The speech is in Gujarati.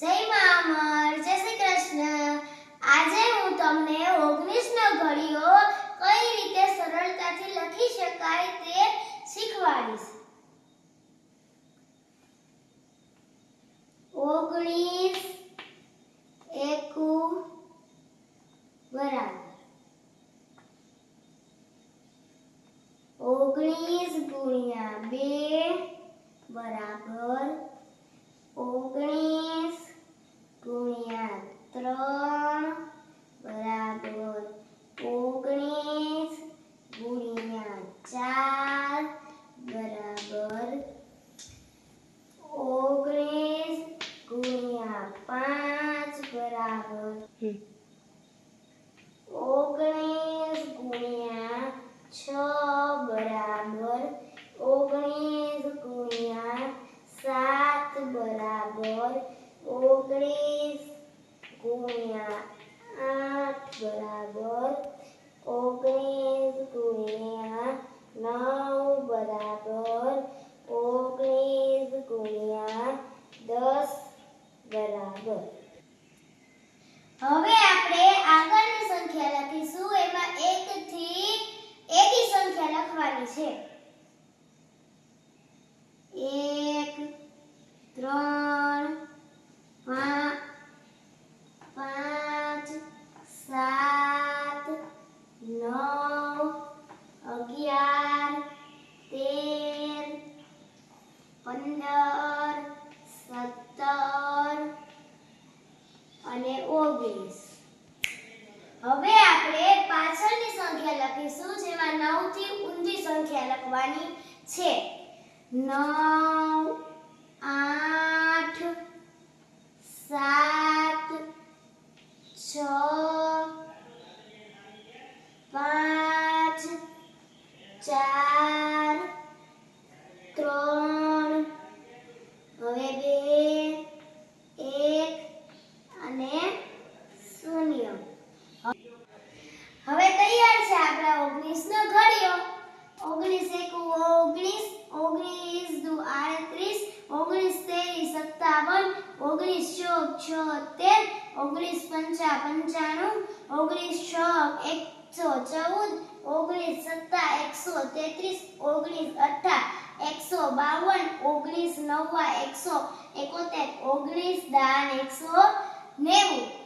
જય મા અમર, જય શ્રી કૃષ્ણ. આજે હું તમને ઓગણીસનો ઘડીઓ કઈ રીતે સરળતાથી લખી શકાય તે શીખવાડીશ. ઓગણીસ એકુ બરાબર. ઓગણીસ ગુણ્યા બે બરાબર ઓગણીસ ગુણ્યા ત્રણ બરાબર ઓગણીસ ગુણ્યા ચાર બરાબર ઓગણીસ ગુણ્યા પાંચ બરાબર ઓગણીસ ગુણ્યા છ બરાબર ઓગણીસ ગુણ્યા સાત બરાબર ઓગણીસ ગુણ્યા આઠ બરાબર ઓગણીસ ગુણ્યા નવ બરાબર ઓગણીસ ગુણ્યા દસ બરાબર. હવે આપણે આગળની સંખ્યા લખીશું. એમાં એક થી એકી સંખ્યા લખવાની છે. 15 17 અને ઓગણીસ. હવે આપણે પાછળની સંખ્યા લખીશું, જેમાં નવથી ઊંધી સંખ્યા લખવાની છે. નવ, આઠ સાત છ પાંચ ચાર ત્રણ હવે બે એક અને શૂન્ય હવે તૈયાર છે આપણા ઓગણીસ નો ઘડિયો ઓગણીસ એકુ ઓગણીસ ઓગણીસ દુ આડત્રીસ ઓગણીસ તેરી સત્તાવન ઓગણીસ ચોક છોતેર, ઓગણીસ પંચા પંચાણું, ઓગણીસ છ એકસો ચૌદ, ઓગણીસ સત્તા એકસો તેત્રીસ, ઓગણીસ અઠા એકસો બાવન, ઓગણીસ નવ્વા એકસો એકોતેર, ઓગણીસ દાન એકસો નેવું.